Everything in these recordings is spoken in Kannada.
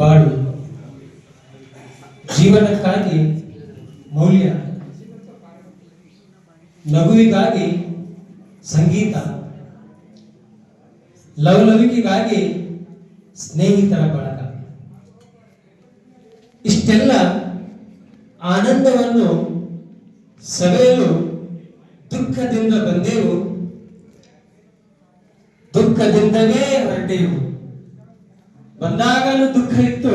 ಬಾಳು ಜೀವನಕ್ಕಾಗಿ ಮೌಲ್ಯ. ನಗುವಿಗಾಗಿ ಸಂಗೀತ. ಲವಲವಿಕೆಗಾಗಿ ಸ್ನೇಹಿತರ ಬಳಗ. ಇಷ್ಟೆಲ್ಲ ಆನಂದವನ್ನು ಸವೆಯಲು ದುಃಖದಿಂದ ಬಂದೆವು. ದುಃಖದಿಂದಲೇ ಹೊರಟೆವು. ಬಂದಾಗಲೂ ದುಃಖ ಇತ್ತು,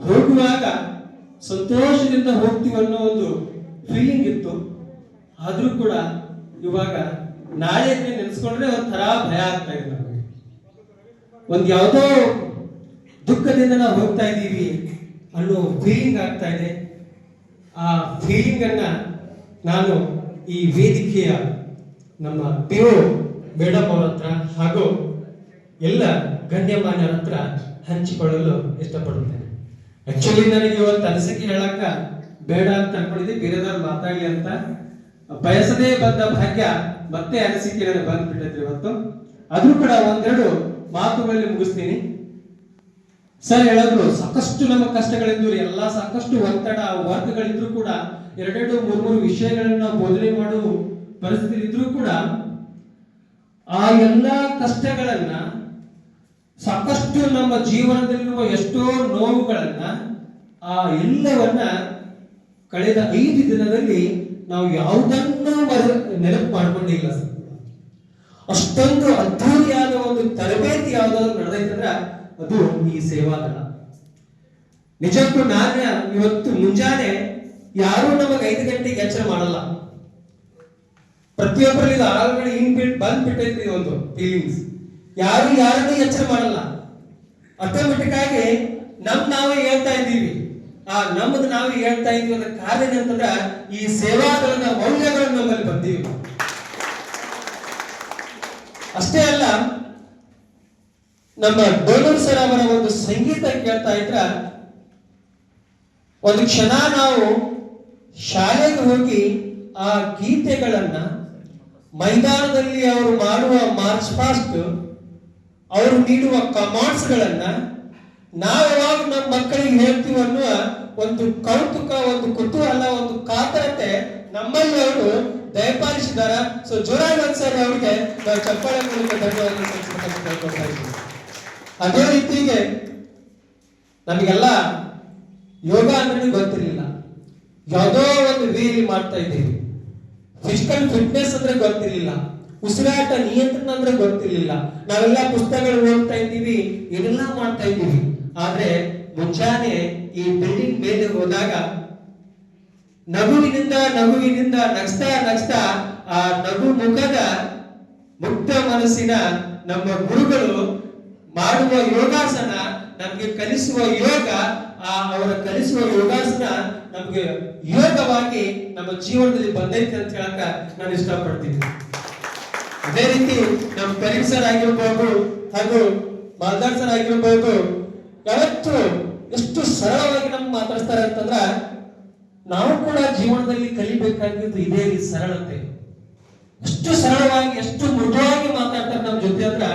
ಹೋಗುವಾಗ ಸಂತೋಷದಿಂದ ಹೋಗ್ತೀವಿ ಅನ್ನೋ ಒಂದು ಫೀಲಿಂಗ್ ಇತ್ತು. ಆದ್ರೂ ಕೂಡ ಇವಾಗ ನಾಳೆ ನೆನೆಸ್ಕೊಂಡ್ರೆ ಒಂಥರ ಭಯ ಆಗ್ತಾ ಇದೆ ನಮಗೆ. ಒಂದ್ ಯಾವುದೋ ದುಃಖದಿಂದ ನಾವು ಹೋಗ್ತಾ ಇದ್ದೀವಿ ಅನ್ನೋ ಫೀಲಿಂಗ್ ಆಗ್ತಾ ಇದೆ. ಆ ಫೀಲಿಂಗ್ ಅನ್ನ ನಾನು ಈ ವೇದಿಕೆಯ ನಮ್ಮ ಪಿಒ ಮೇಡಮ್ ಅವ್ರ ಹತ್ರ ಹಾಗೂ ಎಲ್ಲ ಗಣ್ಯಮಾನ್ಯರ ಹತ್ರ ಹಂಚಿಕೊಳ್ಳಲು ಇಷ್ಟಪಡುತ್ತೇನೆ. ಆಕ್ಚುಲಿ ನನಗೆ ಇವತ್ತು ಅನಿಸಿಕೆ ಹೇಳಕ್ಕ ಬೇಡ ಅಂತ ಅನ್ಕೊಂಡಿದ್ದೆ. ಬೇರೆದವ್ರು ಮಾತಾಡಲಿ ಅಂತ. ಬಯಸದೇ ಬಂದ ಭಾಗ್ಯ ಮತ್ತೆ ಅನಿಸಿಕೆ ನನಗೆ ಬಂದ್ಬಿಟ್ಟೈತ್ರಿ ಇವತ್ತು. ಆದ್ರೂ ಕೂಡ ಒಂದೆರಡು ಮಾತುಗಳಲ್ಲಿ ಮುಗಿಸ್ತೀನಿ. ಸರ್ ಹೇಳಿದ್ರು, ಸಾಕಷ್ಟು ನಮ್ಮ ಕಷ್ಟಗಳಿದ್ದು ಎಲ್ಲ ಸಾಕಷ್ಟು ಒತ್ತಡ, ವರ್ಗಗಳಿದ್ರು ಕೂಡ ಎರಡೆರಡು, ಮೂರು ಮೂರು ವಿಷಯಗಳನ್ನ ಬೋಧನೆ ಮಾಡುವ ಪರಿಸ್ಥಿತಿ ಇದ್ರೂ ಕೂಡ ಆ ಎಲ್ಲ ಕಷ್ಟಗಳನ್ನ ಸಾಕಷ್ಟು ನಮ್ಮ ಜೀವನದಲ್ಲಿರುವ ಎಷ್ಟೋ ನೋವುಗಳನ್ನ ಆ ಎಲ್ಲವನ್ನ ಕಳೆದ ಐದು ದಿನದಲ್ಲಿ ನಾವು ಯಾವುದನ್ನು ನೆನಪು ಮಾಡ್ಕೊಂಡಿಲ್ಲ ಅಷ್ಟೊಂದು ಅದ್ಧೂರಿಯಾದ ಒಂದು ತರಬೇತಿ ಯಾವ್ದಾದ್ರು ನಡೆದೈತಂದ್ರ ಅದು ಈ ಸೇವಾದಳ. ನಿಜಕ್ಕೂ ನಾನು ಇವತ್ತು ಮುಂಜಾನೆ ಯಾರು ನಮಗೆ ಐದು ಗಂಟೆಗೆ ಎಚ್ಚರ ಮಾಡಲ್ಲ. ಪ್ರತಿಯೊಬ್ಬರಲ್ಲಿ ಆಲ್ರೆಡಿ ಇನ್ಬಿಲ್ಟ್ ಬಂದ್ಬಿಟ್ಟೈತಿ ಒಂದು ಫೀಲಿಂಗ್ಸ್ ಯಾರು ಯಾರನ್ನೂ ಎಚ್ಚರ ಮಾಡಲ್ಲ. ಆಟೋಮೆಟಿಕ್ ಆಗಿ ನಮ್ ನಾವೇ ಹೇಳ್ತಾ ಇದ್ದೀವಿ. ಆ ನಮ್ಮದು ನಾವೇ ಹೇಳ್ತಾ ಇದ್ವಿ ಅನ್ನೋ ಕಾರಣ ಏನಂತಂದ್ರ ಈ ಸೇವಾದಳದ ಮೌಲ್ಯಗಳು ನಮ್ಮಲ್ಲಿ ಬಂದೀವಿ ಅಷ್ಟೇ ಅಲ್ಲ, ನಮ್ಮ ಡೋನರ್ ಸರ್ ಅವರ ಒಂದು ಸಂಗೀತ ಕೇಳ್ತಾ ಇದ್ರ ಒಂದು ಕ್ಷಣ ನಾವು ಶಾಲೆಗೆ ಹೋಗಿ ಆ ಗೀತೆಗಳನ್ನ ಮೈದಾನದಲ್ಲಿ ಅವರು ಮಾಡುವ ಮಾರ್ಚ್ ಪಾಸ್ಟ್ ಅವರು ನೀಡುವ ಕಮಾಂಡ್ಸ್ ಗಳನ್ನ ನಾವು ಯಾವಾಗ ನಮ್ಮ ಮಕ್ಕಳಿಗೆ ಹೇಳ್ತೀವಿ ಅನ್ನುವ ಒಂದು ಕೌತುಕ, ಒಂದು ಕುತೂಹಲ, ಒಂದು ಕಾತರತೆ ನಮ್ಮಲ್ಲಿ ಅವರು ದಯಪಾಲಿಸಿದಾರ ಸೊ ಜೋರಾಗಿ ಸರ್ ಅವ್ರಿಗೆ ನಾವು ಚಪ್ಪಾಳೆ ಮೂಲಕ ಧನ್ಯವಾದ ಅದೇ ರೀತಿಗೆ ನಮಗೆಲ್ಲ ಯೋಗ ಅಂದ್ರೆ ಗೊತ್ತಿರಲಿಲ್ಲ. ಯಾವುದೋ ಒಂದು ವೀರಿ ಮಾಡ್ತಾ ಇದ್ದೀವಿ. ಫಿಸಿಕಲ್ ಫಿಟ್ನೆಸ್ ಅಂದ್ರೆ ಗೊತ್ತಿರ್ಲಿಲ್ಲ. ಉಸಿರಾಟ ನಿಯಂತ್ರಣ ಅಂದ್ರೆ ಗೊತ್ತಿರ್ಲಿಲ್ಲ. ನಾವೆಲ್ಲ ಪುಸ್ತಕಗಳು ಓದ್ತಾ ಇದ್ದೀವಿ ಇದೆಲ್ಲ ಮಾಡ್ತಾ ಇದ್ದೀವಿ. ಆದ್ರೆ ಮುಂಜಾನೆ ಈ ಬಿಲ್ಡಿಂಗ್ ಮೇಲೆ ಹೋದಾಗ ನಗುವಿನಿಂದ ನಗುವಿನಿಂದ ನಗ್ಸ್ತಾ ನಗ್ಸ್ತಾ ಆ ನಗು ಮುಖದ ಮುಕ್ತ ಮನಸ್ಸಿನ ನಮ್ಮ ಗುರುಗಳು ಮಾಡುವ ಯೋಗಾಸನ ನಮ್ಗೆ ಕಲಿಸುವ ಯೋಗ, ಆ ಅವರ ಕಲಿಸುವ ಯೋಗಾಸನ ನಮ್ಗೆ ಯೋಗವಾಗಿ ನಮ್ಮ ಜೀವನದಲ್ಲಿ ಬಂದೈತೆ ಅಂತ ಹೇಳಕ ನಾನು ಇಷ್ಟಪಡ್ತೀನಿ. ಅದೇ ರೀತಿ ನಮ್ಮ ಕರೀಂ ಸರ್ ಆಗಿರ್ಬೋದು ಹಾಗೂ ಮಾಲ್ದಾರ್ ಸರ್ ಆಗಿರ್ಬೋದು ಯಾವತ್ತು ಎಷ್ಟು ಸರಳವಾಗಿ ನಮ್ಗೆ ಮಾತಾಡ್ತಾರೆ ಅಂತಂದ್ರ, ನಾವು ಕೂಡ ಜೀವನದಲ್ಲಿ ಕಲಿಬೇಕಾಗಿದ್ದು ಇದೇ ರೀತಿ ಸರಳತೆ. ಎಷ್ಟು ಸರಳವಾಗಿ, ಎಷ್ಟು ಮೃದುವಾಗಿ ಮಾತಾಡ್ತಾರೆ ನಮ್ಮ ಜೊತೆ ಅಂದ್ರ,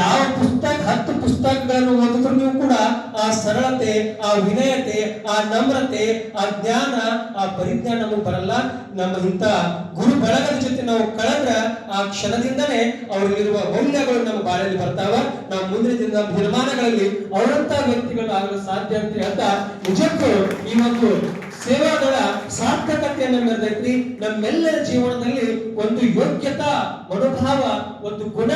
ಯಾವ ಪುಸ್ತಕ, ಹತ್ತು ಪುಸ್ತಕಗಳನ್ನು ಓದಿದ್ರು ನೀವು ಕೂಡ ಆ ಸರಳತೆ, ಆ ವಿನಯತೆ, ಆ ನಮ್ರತೆ, ಆ ಜ್ಞಾನ, ಆ ಪರಿಜ್ಞಾನ ನಮಗೆ ಬರಲ್ಲ. ನಮ್ಮ ಇಂಥ ಗುರು ಬಳಗದ ಜೊತೆ ನಾವು ಕಳೆದ್ರ ಆ ಕ್ಷಣದಿಂದನೇ ಅವರಲ್ಲಿರುವ ಮೌಲ್ಯಗಳು ನಮ್ಮ ಬಾಳಲ್ಲಿ ಬರ್ತಾವ. ನಾವು ಮುಂದಿನ ದಿನ ನಿರ್ಮಾಣಗಳಲ್ಲಿ ಅವರಂತ ವ್ಯಕ್ತಿಗಳು ಆಗಲು ಸಾಧ್ಯ ಅಂತ ನಿಜಕ್ಕೂ ಈ ಒಂದು ಸೇವಾದಳ ಸಾರ್ಥಕತೆಯನ್ನು ಮೆರೆದೈತ್ರಿ ನಮ್ಮೆಲ್ಲರ ಜೀವನದಲ್ಲಿ ಒಂದು ಯೋಗ್ಯತಾ, ಮನೋಭಾವ, ಒಂದು ಗುಣ,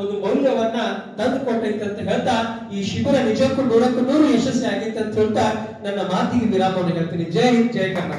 ಒಂದು ಮೌಲ್ಯವನ್ನ ತಂದು ಕೊಟ್ಟೈತೆ ಅಂತ ಹೇಳ್ತಾ, ಈ ಶಿಬಿರ ನಿಜಕ್ಕೂ ನೂರಕ್ಕೂ ನೂರು ಯಶಸ್ವಿ ಆಗೈತೆ ಅಂತ ಹೇಳ್ತಾ ನನ್ನ ಮಾತಿಗೆ ವಿರಾಮವನ್ನು ಹೇಳ್ತೀನಿ. ಜೈ ಹಿಂದ್, ಜೈ ಕರ್ನಾಟಕ.